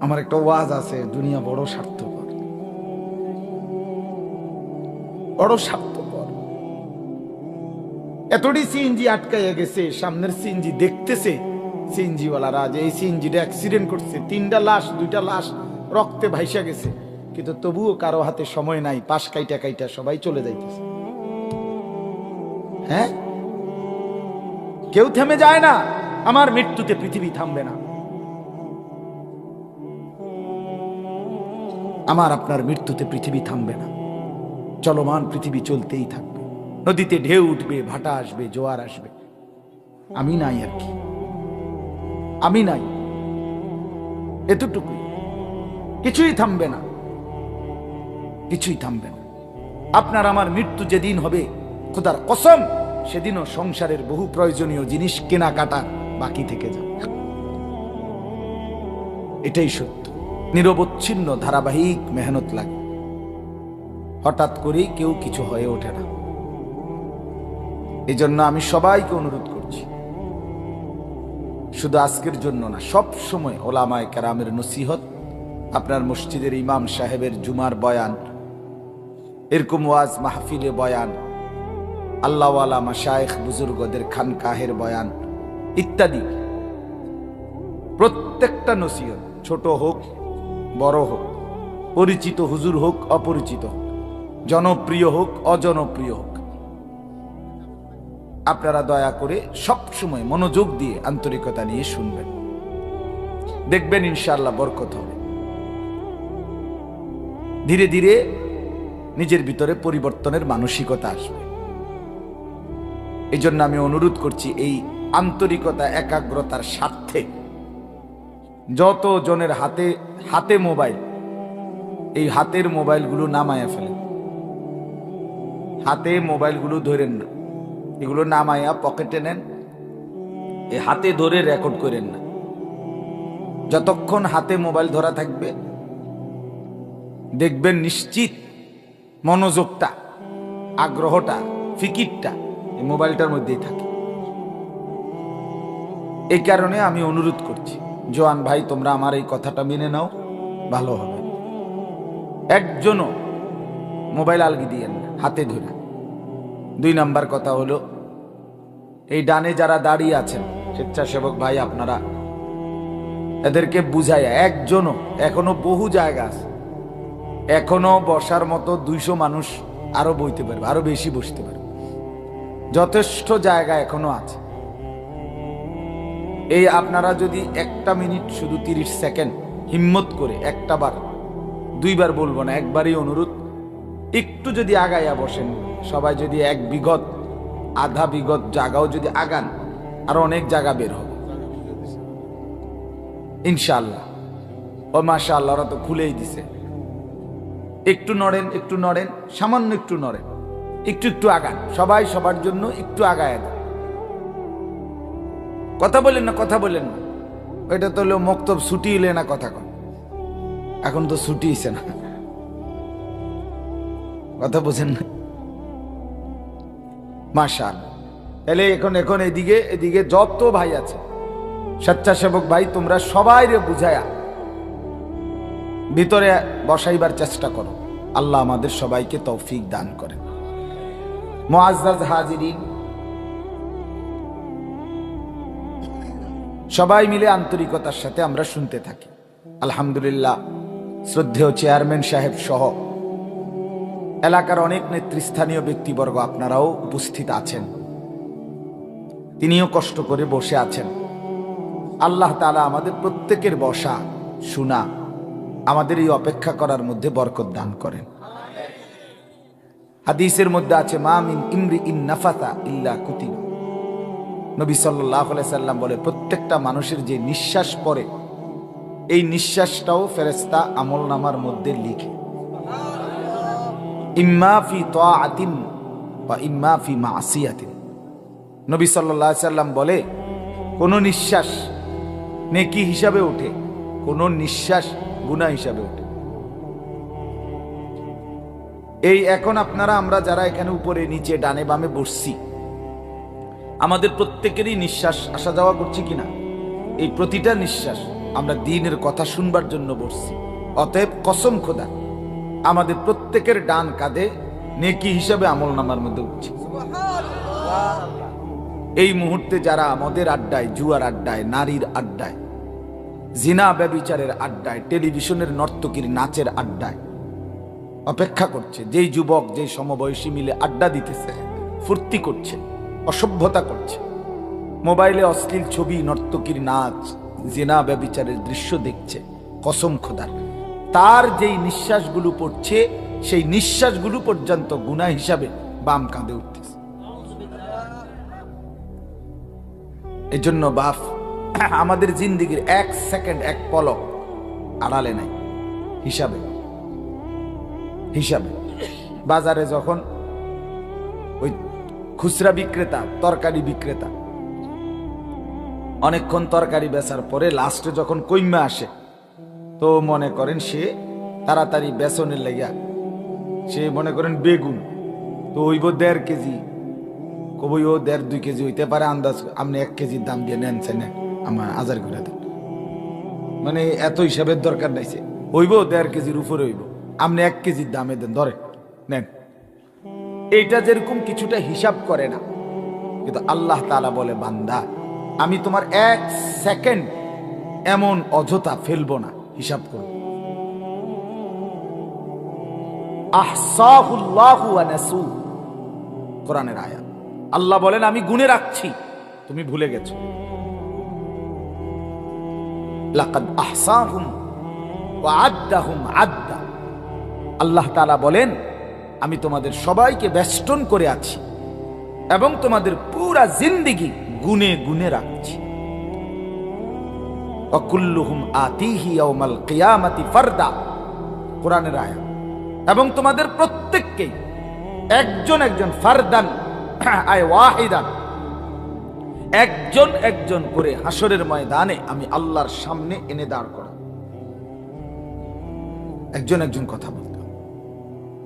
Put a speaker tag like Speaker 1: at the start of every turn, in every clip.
Speaker 1: আমার একটা ওয়াজ আছে, দুনিয়া বড় স্বার্থপর। বড় স্বার্থপর। এতটি সিএনজি আটকাইয়া গেছে, সামনের সিএনজি দেখতেছে সিএনজি ওয়ালারা যে এই সিএনজিটা অ্যাক্সিডেন্ট করছে, তিনটা লাশ, দুইটা লাশ রক্তে ভাইসা গেছে। কিন্তু তবুও কারও হাতে সময় নাই, পাশ কাইটা কাইটা সবাই চলে যাইতেছে। হ্যাঁ? কেউ থেমে যায় না, আমার মৃত্যুতে পৃথিবী থামবে না। আমার আপনার মৃত্যুতে পৃথিবী থামবে না। চলমান পৃথিবী চলতেই থাকবে। নদীতে ঢেউ উঠবে, ভাটা আসবে, জোয়ার আসবে। আমি নাই আর কি। আমি নাই। এতটুকু কিছুই থামবে না। কিছুই থামবে না। আপনার আমার মৃত্যু যেদিন হবে, খোদার কসম, সেদিনও সংসারের বহু প্রয়োজনীয় জিনিস কেনাকাটা বাকি থেকে যাবে। এটাই সত্য। নিরবচ্ছিন্ন ধারাবাহিক মেহনত লাগে। হঠাৎ করেই কেউ কিছু হয়ে ওঠে না। এই জন্য আমি সবাইকে অনুরোধ করছি। শুধু আজকের জন্য না, সব সময় ওলামায় কেরামের নসিহত, আপনার মসজিদের ইমাম সাহেবের জুমার বয়ান, এরকম ওয়াজ মাহফিলে বয়ান, আল্লাহওয়ালা মাশায়েখ বুজুর্গদের খানকাহের বয়ান ইত্যাদি। প্রত্যেকটা নসিহত, ছোট হোক বড় হোক, পরিচিত হুজুর হোক, অপরিচিত হোক, জনপ্রিয় হোক, অজনপ্রিয় হোক। আপনারা দয়া করে সব সময় মনোযোগ দিয়ে আন্তরিকতা নিয়ে শুনবেন। দেখবেন ইনশাআল্লাহ বরকত হবে। ধীরে ধীরে নিজের ভিতরে পরিবর্তনের মানসিকতা আসবে। এই জন্য আমি অনুরোধ করছি এই আন্তরিকতা, একাগ্রতার স্বার্থে যত জনের হাতে হাতে মোবাইল, এই হাতের মোবাইলগুলো নামায়া ফেলেন হাতে মোবাইলগুলো ধরেন না। এগুলো নামায়া পকেটে নেন এই হাতে ধরে রেকর্ড করেন না। যতক্ষণ হাতে মোবাইল ধরা থাকবে, দেখবেন নিশ্চিত মনোযোগটা, আগ্রহটা, ফিকিরটা এই মোবাইলটার মধ্যেই থাকে। এই কারণে আমি অনুরোধ করছি। জোয়ান ভাই, তোমরা আমার এই কথাটা মেনে নাও, ভালো হবে। একজনও মোবাইল আলগি দিয়েন হাতে ধরে। দুই নাম্বার কথা হলো, এই ডানে যারা দাঁড়িয়ে আছেন, স্বেচ্ছাসেবক ভাই আপনারা, এদেরকে বুঝাই একজনও এখনও বহু জায়গা আছে, এখনও বসার মতো দুইশো মানুষ আরও বইতে পারবে, আরও বেশি বসতে পারবে। যথেষ্ট জায়গা এখনও আছে। এই আপনারা যদি একটা মিনিট শুধু তিরিশ সেকেন্ড হিম্মত করে একটা বার, দুইবার বলব না, একবারই অনুরোধ, একটু যদি আগাইয়া বসেন, সবাই যদি এক বিগত, আধা বিগত জায়গাও যদি আগান, আর অনেক জায়গা বের হবে। ইনশাল্লাহ ও মাশা আল্লাহ ওরা তো খুলেই দিছে। একটু নড়েন একটু নড়েন, সামান্য একটু নড়েন, একটু একটু আগান, সবাই সবার জন্য একটু আগায় দেন। কথা বলেন না, কথা বলেন না। ওইটা তো হলো মক্তব ছুটি এলে না কথা কন। এখন তো ছুটি হইছে না। কথা বোঝেন না। মাশাল। তাহলে এখন এখন এদিকে এদিকে যত ভাই আছে। স্বেচ্ছাসেবক ভাই, তোমরা সবাই রে বুঝায়া। ভিতরে বসাইবার চেষ্টা করো। আল্লাহ আমাদের সবাইকে তৌফিক দান করে মোয়াজ্জাজ হাজিরিন সবাই মিলে আন্তরিকতার সাথে আমরা শুনতে থাকি। আলহামদুলিল্লাহ, শ্রদ্ধেয় চেয়ারম্যান সাহেব সহ এলাকার অনেক নেতৃস্থানীয় ব্যক্তিবর্গ আপনারাও উপস্থিত আছেন। তিনিও কষ্ট করে বসে আছেন। আল্লাহ তালা আমাদের প্রত্যেকের বসা, শোনা, আমাদের এই অপেক্ষা করার মধ্যে বরকত দান করেন। হাদিসের মধ্যে আছে, মা মিন ইমরি ইন নাফাতা ইল্লা কুতিবা। নবী সাল্লাহ সাল্লাম বলে, প্রত্যেকটা মানুষের যে নিঃশ্বাস পড়ে, এই নিঃশ্বাসটাও ফেরেস্তা আমল নামার মধ্যে লিখে। ইম্মা ফি তাআতিন বা ইম্মা ফি মাসিয়াতিন। নবী সাল্লাল্লাহু সাল্লাম বলে, কোন নিঃশ্বাস নেকি হিসাবে ওঠে, কোন নিঃশ্বাস গুনাহ হিসাবে ওঠে। এই এখন আপনারা, আমরা যারা এখানে উপরে, নিচে, ডানে, বামে বসছি আমাদের প্রত্যেকেরই নিঃশ্বাস আসা যাওয়া করছে কিনা? এই প্রতিটা নিঃশ্বাস আমরা দিনের কথা শুনবার জন্য বসছি। অতএব কসম খোদা, আমাদের প্রত্যেকের ডান কাঁধে নেকি হিসাবে আমল নামার মধ্যে উঠছে। এই মুহূর্তে যারা আমাদের আড্ডায়, জুয়ার আড্ডায়, নারীর আড্ডায়, জিনা ব্যবিচারের আড্ডায়, টেলিভিশনের নর্তকীর নাচের আড্ডায় অপেক্ষা করছে, যেই যুবক, যেই সমবয়সী মিলে আড্ডা দিতেছে, ফুর্তি করছে অসভ্যতা করছে। মোবাইলে অশ্লীল ছবি, নর্তকীর নাচ, জেনা ব্যবিচারের দৃশ্য দেখছে কসম খোদার। তার যেই নিঃশ্বাসগুলো পড়ছে, সেই নিঃশ্বাসগুলো পর্যন্ত গুণা হিসাবে বাম কাঁধে উঠতেছে। এই জন্য বাফ আমাদের জিন্দিগির এক সেকেন্ড, এক পলক আড়ালে নাই। হিসাবে হিসাবে। বাজারে যখন ওই খুচরা বিক্রেতা, তরকারি বিক্রেতা। অনেকক্ষণ তরকারি বেচার পরে লাস্টে যখন কইমা আসে, তো মনে করেন সে তাড়াতাড়ি বেসনের লেগা, সে মনে করেন বেগুন, তো ওইব দেড় কেজি। কবই ও দেড় দুই কেজি হইতে পারে, আন্দাজ আপনি এক কেজির দাম দিয়ে নেন সে নেন আমার হাজার করে দেন। মানে এত হিসাবের দরকার নাইছে হইব দেড় কেজির উপরে হইব। আপনি এক কেজির দামে দেন ধরে নেন। এইটা যেরকম কিছুটা হিসাব করে না। কিন্তু আল্লাহ তালা বলে, বান্দা, আমি তোমার এক সেকেন্ড এমন অযথা ফেলব না, হিসাব করব আল্লাহ বলেন, আমি গুনে রাখছি, তুমি ভুলে গেছো। আদ্দা। আল্লাহ বলেন আমি তোমাদের সবাইকে বেষ্টন করে আছি এবং তোমাদের পুরা জিন্দিগি গুনে গুনে রাখছি। অকুল্লুহুম আতিহি ইয়াউমাল কিয়ামাতি ফারদা, কোরআনের আয়াত। এবং তোমাদের প্রত্যেককেই একজন একজন ফারদান, আয় ওয়াহিদান, একজন একজন করে হাসরের ময়দানে আমি আল্লাহর সামনে এনে দাঁড় করা একজন একজন কথা বলতাম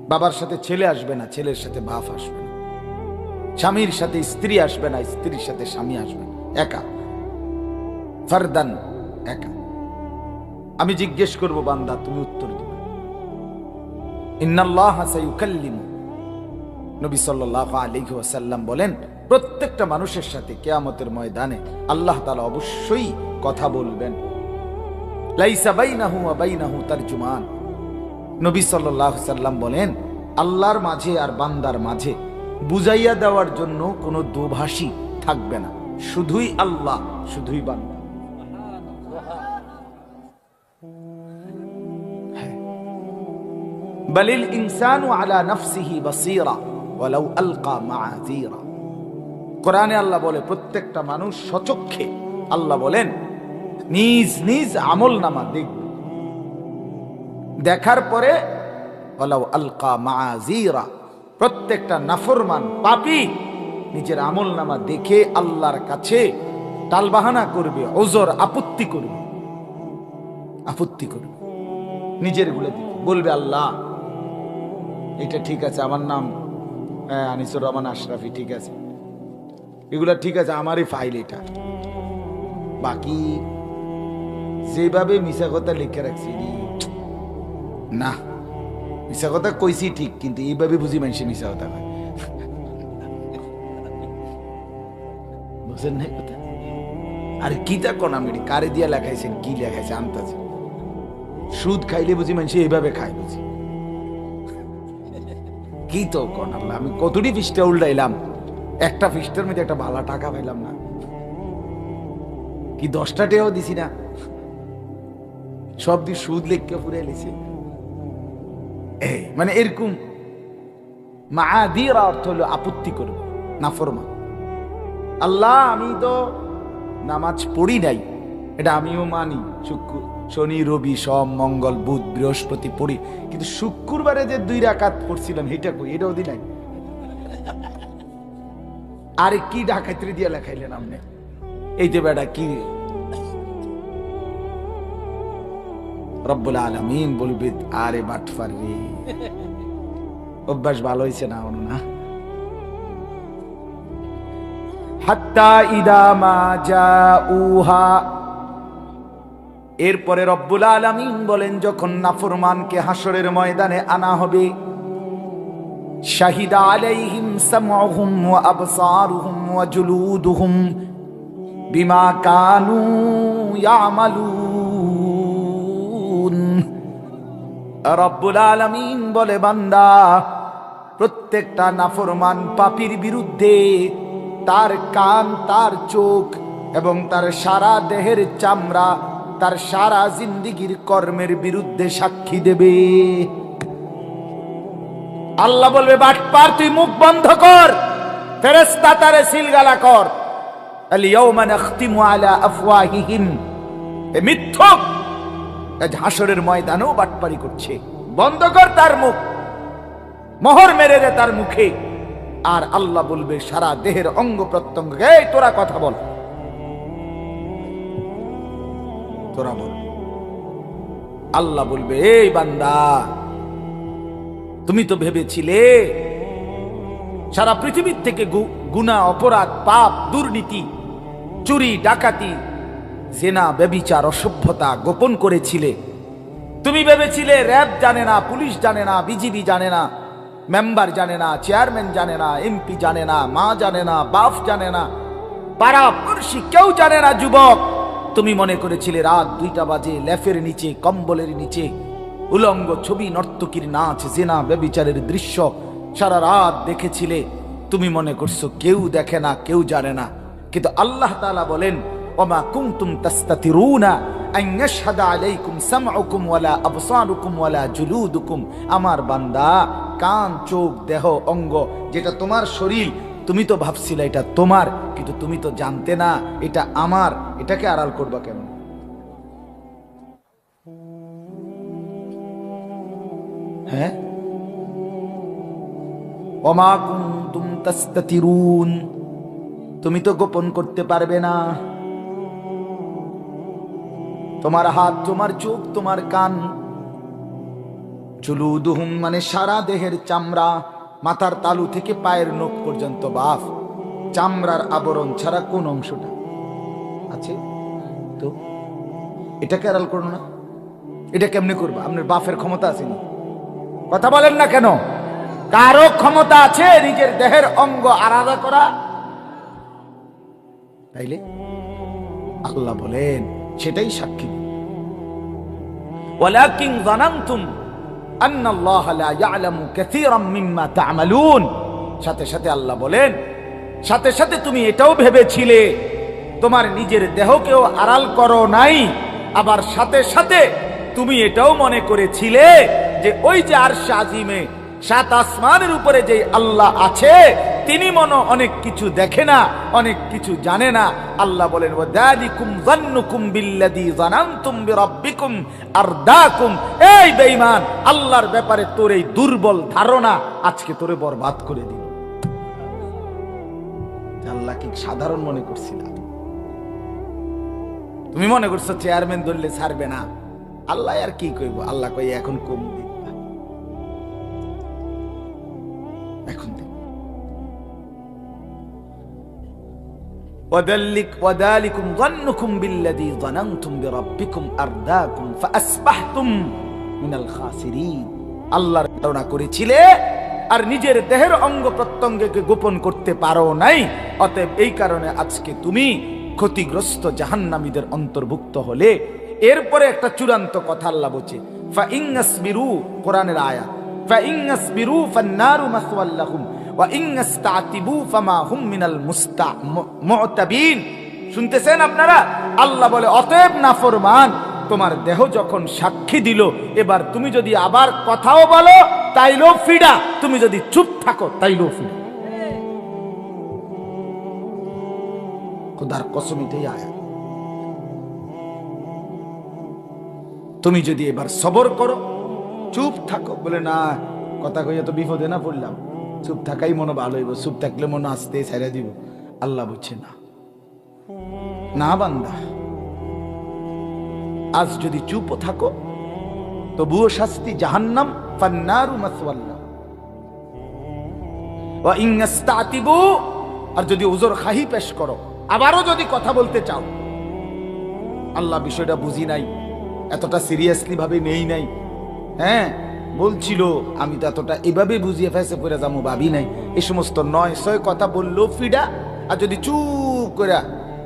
Speaker 1: বাবার সাথে ছেলে আসবে না, ছেলের সাথে বাপ আসবে না। স্বামীর সাথে স্ত্রী আসবে না, স্ত্রীর সাথে স্বামী আসবে না। একা। ফারদান একা। আমি জিজ্ঞেস করব, বান্দা, তুমি উত্তর দিবে। ইন্নাল্লাহ সাইয়ুকাল্লিমু। নবী সাল্লাল্লাহু আলাইহি ওয়াসাল্লাম বলেন, প্রত্যেকটা মানুষের সাথে কেয়ামতের ময়দানে আল্লাহ তাআলা অবশ্যই কথা বলবেন। লাইসা বাইনাহু ওয়া বাইনাহু তারজুমান। নবী সাল্লাল্লাহু সাল্লাম বলেন, আল্লাহর মাঝে আর বান্দার মাঝে বুঝাইয়া দেওয়ার জন্য কোনো দোভাষী থাকবে না। শুধুই আল্লাহ, শুধুই বান্দা। হ্যাঁ। আল্লাহ প্রত্যেকটা মানুষ সচক্ষে আল্লাহ বলেন, নিজ নিজ আমল নামা দেখবে। দেখার পরে ওয়ালাউ আলকা মাআযীরা প্রত্যেকটা নাফরমান পাপি নিজের আমল নামা দেখে আল্লাহর কাছে টালবাহানা করবে ওজর আপত্তি করবে। আপত্তি করবে। নিজেরগুলো বলবে আল্লাহ এটা ঠিক আছে আমার নাম হ্যাঁ, আনিসুর রহমান আশরাফি ঠিক আছে। এগুলা ঠিক আছে আমারই ফাইল এটা। বাকি যেভাবে মিশা কথা লিখে রাখছি না। মিশা কথা কইছি ঠিক, কিন্তু এইভাবে বুঝি মানুষে মিশা কথা কয়। বুঝেন নাই কথা? আরে কিটা কনামিডি কারে দিয়া লেখাইছেন, কি লেখাইছে আনতাছে সুদ খাইলে বুঝি মানুষ এইভাবে খায় বুঝি। কি তো কোন আমি কতটি ফিসটা উল্টাইলাম। একটা ফিস্টার মধ্যে একটা ভালো টাকা পাইলাম না। কি দশটা টেও দিছি না। সব দিয়ে সুদ লেখকে পুরে এলেছে এই মানে এরকম মা দিয়ে অর্থ হলো আপত্তি করবে নাফরমা আল্লাহ, আমি তো নামাজ পড়ি নাই, এটা আমিও মানি। শুক্র, শনি, রবি, সোম, মঙ্গল, বুধ, বৃহস্পতি পড়ি, কিন্তু শুক্রবারে যে দুই রাকাত পড়ছিলাম, এটা কই? এটাও দি নাই। আরে কি ডাকাইত্রি দিয়ে লেখাইলেন আপনি? এই যে বেটা, কি রব্বুল আলমিন বলবি, আরে বাটফার রে অভ্যাস ভালো হয়েছে না, অনু না? হাত্তা মা জাউহা। এরপরে রব্বুল আলামিন বলেন, যখন নাফরমানকে হাসরের ময়দানে আনা হবে, শাহিদা আলাইহিম সামউহুম ওয়া আবসারুহুম ওয়া জুলুদুহুম বিমা কানু রব্বুল আলামিন বলে, বান্দা, প্রত্যেকটা নাফরমান পাপির বিরুদ্ধে তার কান, তার চোখ এবং তার সারা দেহের চামড়া, তার সারা জিন্দিগির কর্মের বিরুদ্ধে সাক্ষী দেবে। আল্লাহ বলবে, বাটপার, তুই মুখ বন্ধ কর ফেরেস্তা তারে সিলগালা কর। আলিয়াউমা নাখতিমু আফওয়াহিহিম। এ মিথ্যক! হাসরের ময়দানেও বাটপারি করছে। বন্ধ কর তার মুখ। মোহর মেরে দে তার মুখে। আর আল্লাহ বলবে, সারা দেহের অঙ্গ প্রত্যঙ্গ তোরা কথা বল। তোরা বল। আল্লাহ বলবে, এই বান্দা, তুমি তো ভেবেছিলে, সারা পৃথিবীর থেকে গু- গুনাহ অপরাধ, পাপ, দুর্নীতি, চুরি, ডাকাতি জেনা ব্যবিচার অসভ্যতা গোপন করেছিলে। তুমি ভেবেছিলে র্যাব জানে না, পুলিশ জানে না, বিজিবি জানে না, মেম্বার জানে না, চেয়ারম্যান জানে না, এমপি জানে না, মা জানে না বাপ জানে না পাড়া পড়শি কেউ জানে না, যুবক। তুমি মনে করেছিলে রাত দুইটা বাজে, লেফের নিচে, কম্বলের নিচে, উলঙ্গ ছবি নর্তকীর নাচ জেনা ব্যবিচারের দৃশ্য সারা রাত দেখেছিলে। তুমি মনে করছ কেউ দেখে না, কেউ জানে না। কিন্তু আল্লাহ তাআলা বলেন ওমা কুনতুম তাস্তাতিরুনা আন ইয়াশহাদা আলাইকুম সামউকুম ওয়ালা আবসারুকুম ওয়ালা জুলুদুকুম আমার বান্দা, কান, চোখ, দেহ, অঙ্গ, যেটা তোমার শরীর, তুমি তো ভাবছিলে এটা তোমার, কিন্তু তুমি তো জানতে না, এটা আমার, এটাকে আড়াল করবা কেন? হ্যাঁ? ওমা কুনতুম তাস্তাতিরুন। তুমি তো গোপন করতে পারবে না। তোমার হাত, তোমার চোখ, তোমার কান। চুলু চুলুদুহুম মানে সারা দেহের চামড়া, মাথার তালু থেকে পায়ের নখ পর্যন্ত বাফ। চামড়ার আবরণ ছাড়া কোন অংশটা? আছে? তো? এটা কেরাল করো না? এটা কেমনে করবা? আপনার বাফের ক্ষমতা আসেনি কথা বলেন না কেন? কারও ক্ষমতা আছে নিজের দেহের অঙ্গ আলাদা করা? তাইলে আল্লাহ বলেন সেটাই সাক্ষী ولكن ظننتم أن الله لا يعلم كثيرا مما تعملون সাথে সাথে আল্লাহ বলেন সাথে সাথে তুমি এটাও ভেবেছিলে তোমার নিজের দেহকেও আড়াল করো নাই আবার সাথে সাথে তুমি এটাও মনে করেছিলে যে ওই যে আর আজিমে সাত আসমানের উপরে যে আল্লাহ আছে তিনি মনে অনেক কিছু দেখে না, অনেক কিছু জানে না। আল্লাহ বলেন যানানতুম বিরাব্বিকুম আরদাকুম। এই আল্লাহর ব্যাপারে তোর এই দুর্বল ধারণা আজকে তোরে বরবাদ করে দিল। আল্লাহ কি সাধারণ মনে করছিলাম তুমি মনে করছ চেয়ারম্যান ধরলে ছাড়বে না। আল্লাহ আর কি কইব? আল্লাহ কই এখন কম وذلك وذلكم ظنكم بالذي ظننتم بربكم أرداكم فأصبحتم من الخاسرين আল্লাহর ধারণা করেছিলে আর নিজের দেহের অঙ্গ প্রত্যঙ্গকে গোপন করতে পারো নাই অতএব এই কারণে আজকে তুমি ক্ষতিগ্রস্ত জাহান্নামীদের অন্তর্ভুক্ত হলে এরপরে একটা চূড়ান্ত কথা আল্লাহ বলছে ফাইন্নাসবিরু কোরআনের আয়াত ফাইন্নাসবিরু ফান্নারু মাসওয়াল্লাহুম শুনতেছেন আপনারা? আল্লাহ বলে, অতএব নাফরমান, তোমার দেহ যখন সাক্ষী দিল, এবার তুমি যদি আবার কথাও বলো, তাইলেও ফিডা তুমি যদি চুপ থাকো, তাইলেও ফিডা খোদার কসম আয়া তুমি যদি এবার সবর করো, চুপ থাকো, বলে, না, কথা কইয়া তো বিপদে না পড়লাম। চুপ থাকাই মনে ভালো হইব, চুপ থাকলে মনে আসতে ছেড়ে দিব। আল্লাহ বুঝছে না। না বান্দা, আজ যদি চুপও থাকো, তবুও শাস্তি জাহান্নাম, ফান্নারু মাসওয়াল্লাহ। ওয়া ইন্নাস্তাতিবু, আর যদি উজর খাহি পেশ করো, আবারও যদি কথা বলতে চাও, আল্লাহ বিষয়টা বুঝি নাই, এতটা সিরিয়াসলি ভাবে নেই নাই। হ্যাঁ বলছিল, আমি তো এতটা এভাবে বুঝিয়ে ফেসে পড়ে যাব ভাবি নাই। এ সমস্ত নয় ছয় কথা বলল ফিডা, আর যদি চুপ করে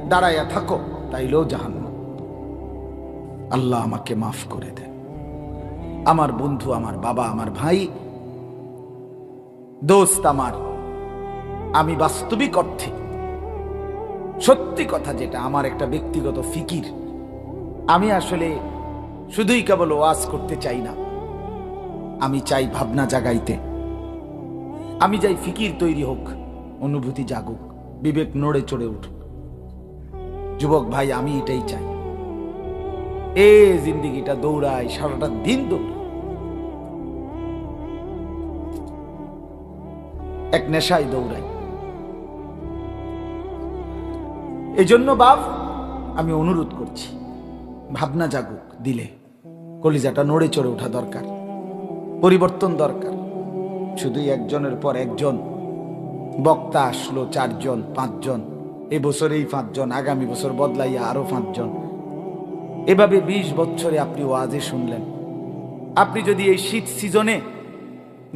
Speaker 1: দাঁড়াইয়া থাকো, তাইলেও জাহান্ন আল্লাহ আমাকে মাফ করে দেন। আমার বন্ধু, আমার বাবা, আমার ভাই, দোস্ত আমার, আমি বাস্তবিক অর্থে সত্যি কথা যেটা, আমার একটা ব্যক্তিগত ফিকির। আমি আসলে শুধুই কেবল ওয়াজ করতে চাই না। আমি চাই ভাবনা জাগাইতে। আমি চাই ফিকির তৈরি হোক, অনুভূতি জাগুক, বিবেক নড়ে চড়ে উঠুক। যুবক ভাই, আমি এটাই চাই। এ জিন্দিগিটা দৌড়াই, সারাটা দিন দৌড়াই। এক নেশায় দৌড়াই। এই জন্য বাপ, আমি অনুরোধ করছি, ভাবনা জাগুক দিলে, কলিজাটা নড়ে চড়ে ওঠা দরকার। পরিবর্তন দরকার। শুধুই একজনের পর একজন, বক্তা আসলো চারজন, পাঁচজন এবছর এই পাঁচজন, আগামী বছর বদলাইয়া আরও পাঁচজন। এভাবে বিশ বছরে আপনি ওয়াজে শুনলেন। আপনি যদি এই শীত সিজনে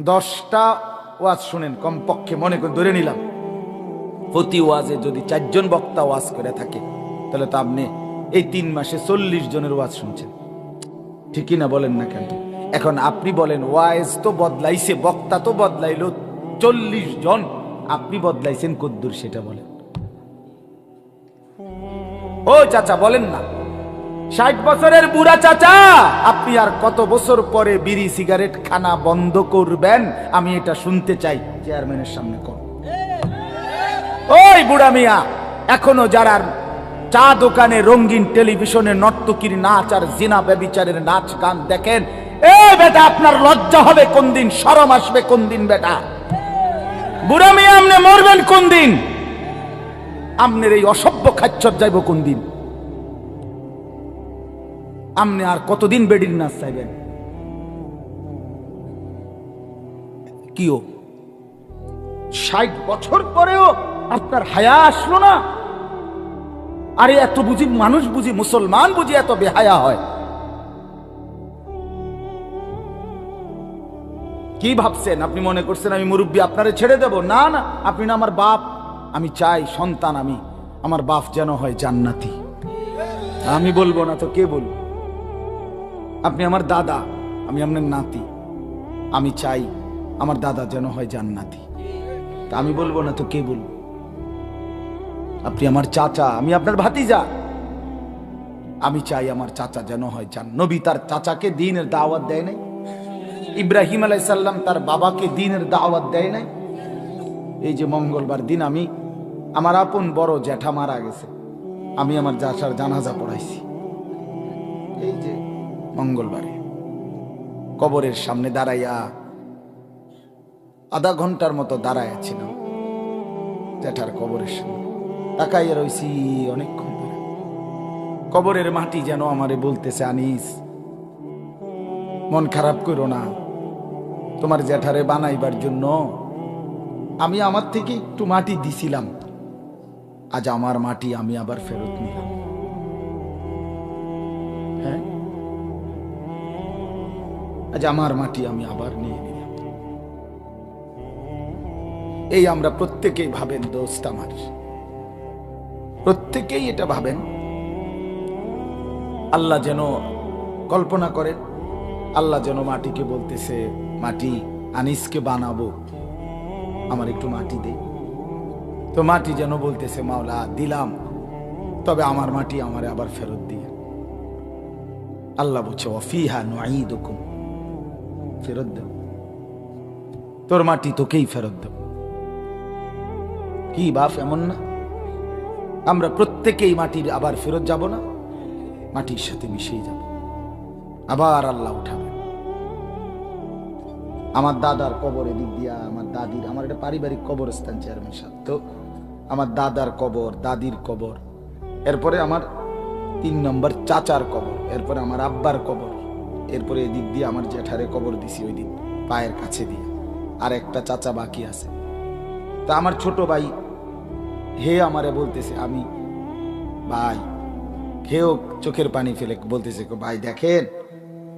Speaker 1: দশটা ওয়াজ শুনেন, কমপক্ষে মনে করে ধরে নিলাম, প্রতি ওয়াজে যদি চারজন বক্তা ওয়াজ করে থাকে, তাহলে তো আপনি এই তিন মাসে চল্লিশ জনের ওয়াজ শুনছেন। ঠিকই না বলেন না কেন? এখন আপনি বলেন, ওয়াইজ তো বদলাইছে, বক্তা তো বদলাইলো, চল্লিশ জন। আপনি বদলাইছেন কদ্দুর, সেটা বলেন। ও চাচা, বলেন না। ষাট বছরের বুড়া চাচা, আপনি আর কত বছর পরে বিড়ি, সিগারেট খানা বন্ধ করবেন? আমি এটা শুনতে চাই, চেয়ারম্যানের সামনে কর। ওই বুড়া মিয়া, এখনও যারা চা দোকানে রঙিন টেলিভিশনে নর্তকীর নাচ আর জিনা ব্যবিচারের নাচ গান দেখেন বেটা, আপনার লজ্জা হবে কোন দিন সরম আসবে কোন দিন বেটা। বুড়া আপনি মরবেন কোন দিন? এই অসভ্য খাচ্ছর যাইব কোন দিন? আর কতদিন বেডির নাচ চাইবেন? কিও? ষাট বছর পরেও আপনার হায়া আসলো না? আরে, এত বুঝি মানুষ বুঝি মুসলমান বুঝি এত বেহায়া হয়। কি ভাবছেন? আপনি মনে করছেন আমি মুরব্বী, আপনারে ছেড়ে দেব? না না, আপনি না আমার বাপ। আমি চাই সন্তান আমি। আমার বাপ যেন হয় জান্নাতি। আমি বলব না তো কে বলব? আপনি আমার দাদা, আমি আপনার নাতি। আমি চাই আমার দাদা যেন হয় জান্নাতি। তা আমি বলব না তো কে বলব? আপনি আমার চাচা, আমি আপনার ভাতিজা। আমি চাই আমার চাচা যেন হয় জান নবী তার চাচাকে দিনের দাওয়াত দেয় নাই। ইব্রাহিম আলাইসাল্লাম তার বাবাকে দিনের দাওয়াত দেয় নাই? এই যে মঙ্গলবার দিন আমি, আমার আপন বড় জ্যাঠা মারা গেছে। আমি আমার জাসার জানাজা পড়াইছি। এই যে মঙ্গলবারে কবরের সামনে দাঁড়াইয়া আধা ঘণ্টার মতো দাঁড়াইয়া ছিলাম জ্যাঠার কবরের সামনে। তাকাইয়া রইছি অনেকক্ষণ ধরে। কবরের মাটি যেন আমারে বলতেছে, আনিস, মন খারাপ করো না। তোমার জ্যাঠারে বানাইবার জন্য আমি আমার থেকে একটু মাটি দিছিলাম। আজ আমার মাটি আমি আবার ফেরত নিলাম। হ্যাঁ? আজ আমার মাটি আমি আবার নিয়ে নিলাম। এই আমরা প্রত্যেকেই ভাবেন দোস্ত আমার। প্রত্যেকেই এটা ভাবেন। আল্লাহ যেন কল্পনা করেন, আল্লাহ যেন মাটিকে বলতেছে মাটি আনিসকে বানাবো। আমার একটু মাটি দে। তো মাটি যেন বলতেছে, মাওলা, দিলাম। তবে আমার মাটি আমার আবার ফেরত দিয়ে। আল্লাহ বলছে অফিহা নুকুম ফেরত দেব। তোর মাটি তোকেই ফেরত দেব। কি বাপ এমন না? আমরা প্রত্যেকেই মাটির আবার ফেরত যাব না, মাটির সাথে মিশেই যাব। আবার আল্লাহ উঠাবে। আমার দাদার কবর এদিক দিয়া, আমার দাদির, আমার একটা পারিবারিক কবরস্থান, চেয়ারম্যান সাহেব। তো আমার দাদার কবর, দাদির কবর, এরপরে আমার তিন নম্বর চাচার কবর, এরপরে আমার আব্বার কবর, এরপরে এদিক দিয়ে আমার জেঠারে কবর দিছি ওই দিন পায়ের কাছে দিয়ে। আর একটা চাচা বাকি আছে। তা আমার ছোট ভাই, হে আমারে বলতেছে, আমি, ভাই খেয়েও চোখের পানি ফেলে বলতেছে, ভাই দেখেন,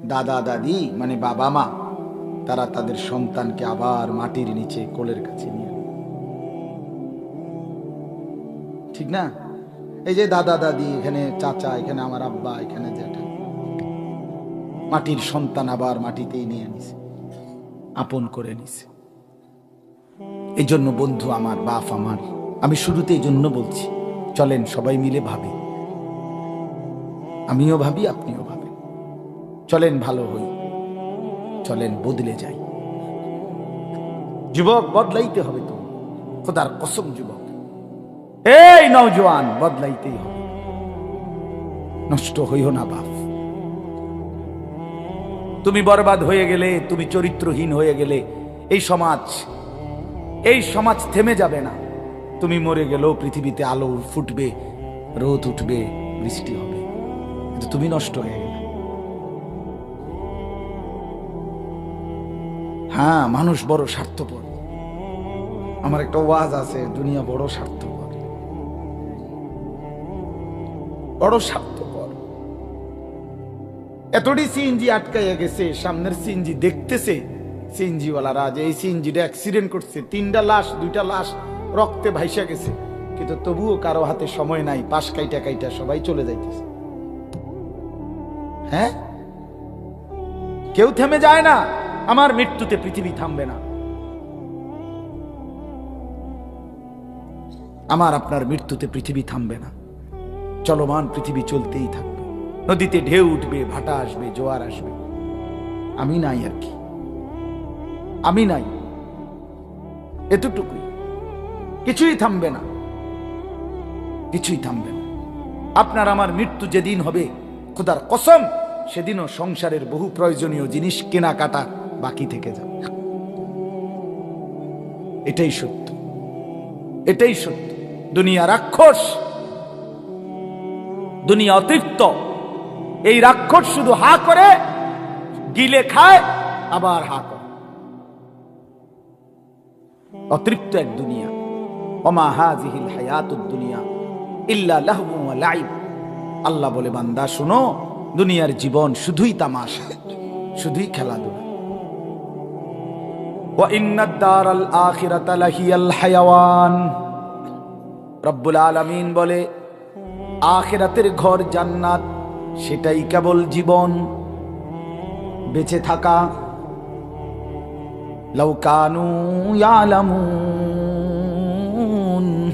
Speaker 1: দাদা দাদি মানে বাবা মা তারা তাদের সন্তানকে আবার মাটির নিচে কোলের কাছে নিয়ে। ঠিক না? এই যে দাদা, দাদি, এখানে চাচা, এখানে আমার আব্বা, এখানে জ্যাঠা। মাটির সন্তান আবার মাটিতেই নিয়ে নিছে আপন করে নিছে এই জন্য বন্ধু আমার, বাপ আমার, আমি শুরুতে এই জন্য বলছি, চলেন সবাই মিলে ভাবি। আমিও ভাবি, আপনিও ভাবেন। চলেন ভালো হই। চলেন বদলে যাই। যুবক বদলাইতে হবে তো। খোদার কসম যুবক। এই নওজোয়ান বদলাইতেই হবে। নষ্ট হইও না বাপ। তুমি বরবাদ হয়ে গেলে তুমি চরিত্রহীন হয়ে গেলে এই সমাজ এই সমাজ থেমে যাবে না। তুমি মরে গেলেও পৃথিবীতে আলো ফুটবে রোদ উঠবে বৃষ্টি হবে। কিন্তু তুমি নষ্ট হয়ে হ্যাঁ মানুষ বড় স্বার্থপর। আমার একটা ওয়াজ আছে, দুনিয়া বড় স্বার্থপর। বড় স্বার্থপর। এতটি সিএনজি আটকাইয়া গেছে, সামনের সিএনজি দেখতেছে সিএনজি ওয়ালারা যে এই সিএনজিটা অ্যাক্সিডেন্ট করছে। তিনটা লাশ, দুইটা লাশ রক্তে ভাইসা গেছে। কিন্তু তবুও কারও হাতে সময় নাই, পাশ কাইটা কাইটা সবাই চলে যাইতেছে। হ্যাঁ? কেউ থেমে যায় না। আমার মৃত্যুতে পৃথিবী থামবে না। আমার আপনার মৃত্যুতে পৃথিবী থামবে না। চলমান পৃথিবী চলতেই থাকবে। নদীতে ঢেউ উঠবে, ভাটা আসবে, জোয়ার আসবে। আমি নাই আর কি? আমি নাই। এতটুকুই। কিছুই থামবে না। কিছুই থামবে না। আপনার আমার মৃত্যু যেদিন হবে, খোদার কসম, সেদিনও সংসারের বহু প্রয়োজনীয় জিনিস কেনাকাটা বাকি থেকে যাবে। এটাই সত্য। এটাই সত্য। দুনিয়া রাক্ষস। দুনিয়া অতৃপ্ত। এই রাক্ষস শুধু হা করে, গিলে খায়, আবার হা করে। অতৃপ্ত এক দুনিয়া। ওমা হাজিহিল হায়াতুদ দুনিয়া ইল্লা লাহবু লাইব। আল্লাহ বলে, বান্দা, শুনো, দুনিয়ার জীবন শুধুই তামাশা, শুধুই খেলাধুলা। রব্বুল আলামিন বলে, আখিরাতের ঘর জান্নাত, সেটাই কেবল জীবন। বেঁচে থাকা ইয়ালামুন।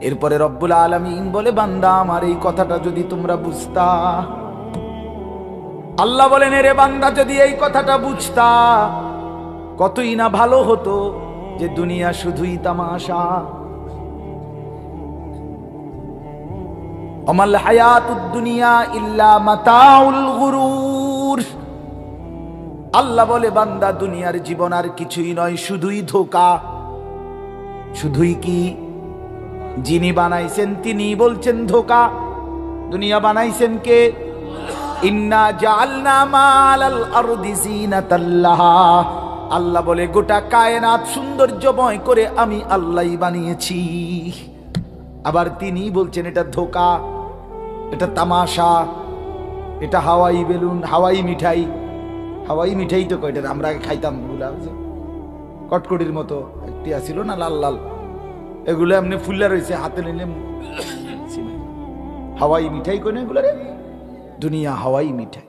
Speaker 1: এরপরে রব্বুল আলামিন বলে, বান্দা, আমার এই কথাটা যদি তোমরা বুঝতা। আল্লাহ বলেন, এরে বান্দা, যদি এই কথাটা বুঝতা কতই না ভালো হতো যে দুনিয়া শুধুই তামাশা। অমাল হায়াতুদ দুনিয়া ইল্লা মাতাউল গুরুর। আল্লাহ বলে, বান্দা, দুনিয়ার জীবন আর কিছুই নয়, শুধুই ধোকা। শুধুই কি? যিনি বানাইছেন তিনি বলছেন ধোকা। দুনিয়া বানাইছেন কে? ইন্না জাআলনা মালাল আরদি জিনাতাল্লাহা। আল্লাহ বলে, গোটা কায়নাত সৌন্দর্যময় করে আমি আল্লাহই বানিয়েছি। আবার তিনি বলছেন, এটা ধোকা, এটা তামাশা, এটা হাওয়াই বেলুন, হাওয়াই মিঠাই। হাওয়াই মিঠাই তো কয়টা? আমরা আগে খাইতামগুলা কটকটির মতো, একটি আসিল না, লাল লাল? এগুলো এমনি ফুল্লা রয়েছে, হাতে নিলে হাওয়াই মিঠাই কোন এগুলো রে? দুনিয়া হাওয়াই মিঠাই।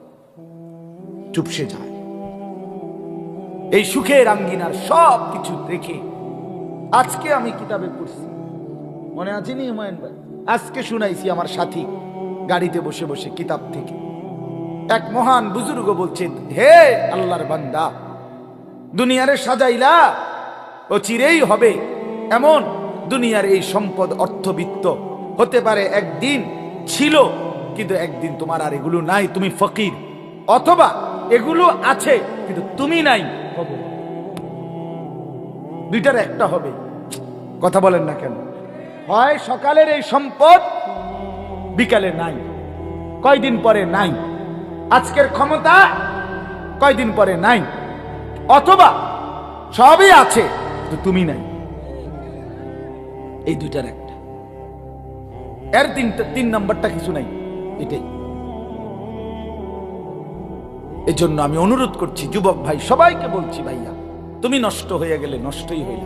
Speaker 1: চুপসে যায়। এই সুখের আঙ্গিনার সব কিছু দেখে আজকে আমি কিতাবে পড়ছি। মনে আছে নি হুমায়ুন ভাই? আজকে শুনাইছি আমার সাথী গাড়িতে বসে বসে কিতাব থেকে। এক মহান বুজুর্গ বলছেন, হে আল্লাহর বান্দা, দুনিয়ারে সাজাইলা ও চিরেই হবে এমন দুনিয়ার এই সম্পদ অর্থবিত্ত। হতে পারে একদিন ছিল, কিন্তু একদিন তোমার আর এগুলো নাই। তুমি ফকির, অথবা এগুলো আছে, কিন্তু তুমি নাই। হবে। দুইটার একটা হবে। কথা বলেন না কেন? হয় সকালের এই সম্পদ, বিকালে নাই। কয়দিন পরে নাই? আজকের ক্ষমতা কয়দিন পরে নাই? অথবা সবই আছে তুমি নাই। এই দুইটার একটা। এর তিনটা তিন নম্বরটা কিছু নাই, এটাই। এজন্য আমি অনুরোধ করছি, যুবক ভাই, সবাইকে বলছি ভাইয়া, তুমি নষ্ট হয়ে গেলে নষ্টই হইল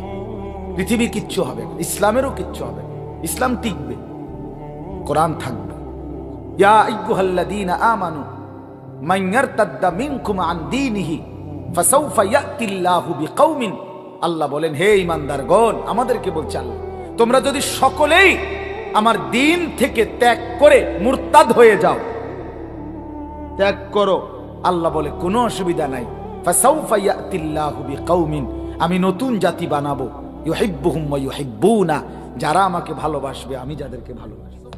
Speaker 1: পৃথিবীর কিচ্ছু হবে না, ইসলামেরও কিচ্ছু হবে। ইসলাম টিকবে, কোরআন থাকবে। ইয়া আইয়ুহাল্লাযীনা আমানু, মান আল্লাহ বলেন, হে ঈমানদারগণ, আমাদেরকে বলছে আল্লাহ, তোমরা যদি সকলেই আমার দিন থেকে ত্যাগ করে মুরতাদ হয়ে যাও, ত্যাগ করো। আল্লাহ বলে, কোনো অসুবিধা নাই। আমি নতুন জাতি বানাবো। ইউহিব্বুহুম হেব্বু ইউহিব্বুনা, যারা আমাকে ভালোবাসবে, আমি যাদেরকে ভালোবাসবো